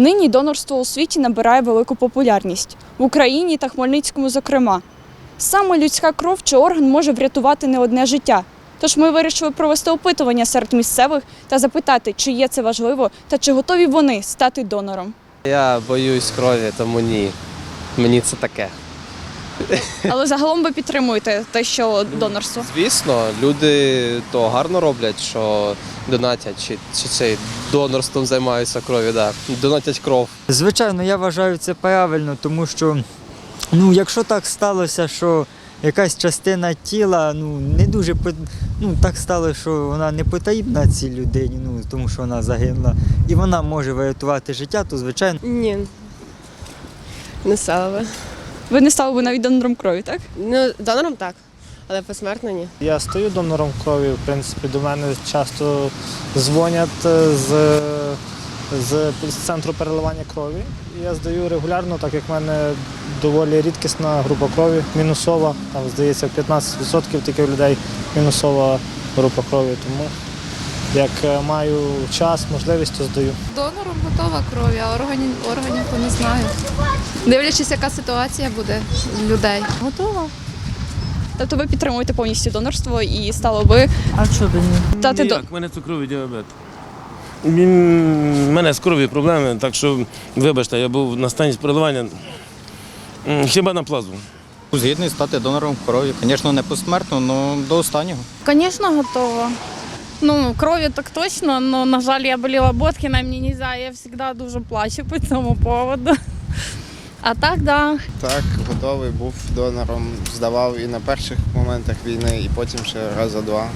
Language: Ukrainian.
Нині донорство у світі набирає велику популярність в Україні та Хмельницькому, зокрема. Саме людська кров чи орган може врятувати не одне життя. Тож ми вирішили провести опитування серед місцевих та запитати, чи є це важливо та чи готові вони стати донором. Я боюсь крові, тому ні. Мені це таке. Але загалом ви підтримуєте те, що донорство. Звісно, люди то гарно роблять, що донатять чи, чи цей донорством займаються крові, да. донатять кров. Звичайно, я вважаю це правильно, тому що ну, якщо так сталося, що якась частина тіла ну, не дуже ну, так стало, що вона не потрібна цій людині, ну, тому що вона загинула, і вона може врятувати життя, то звичайно. Ні. Не би. Ви не стали би навіть донором крові, так? Ну, донором так, але посмертно ні. Я стою донором крові, в принципі, до мене часто дзвонять е, з, з, з центру переливання крові. Я здаю регулярно, так як в мене доволі рідкісна група крові, мінусова. Там, здається, 15% тільки людей мінусова група крові. Тому як е, маю час, можливість, то здаю. Донором готова крові, а органів, органів то не знаю. Дивлячись, яка ситуація буде людей. Готова. Тобто ви підтримуєте повністю донорство і стало би А що би ні? стати до Ніяк, в мене цукровий діабет. В мене з кров'ю проблеми, так що, вибачте, я був на стані переливання хіба на плазму. Згідний стати донором крові. Звісно, не посмертно, але до останнього. Конечно, готова. Ну, крові так точно, але, на жаль, я боліла Боткіна, мені не можна, я завжди дуже плачу по цьому поводу. А так, да. Так, готовий був донором, здавав і на перших моментах війни, і потім ще раза два.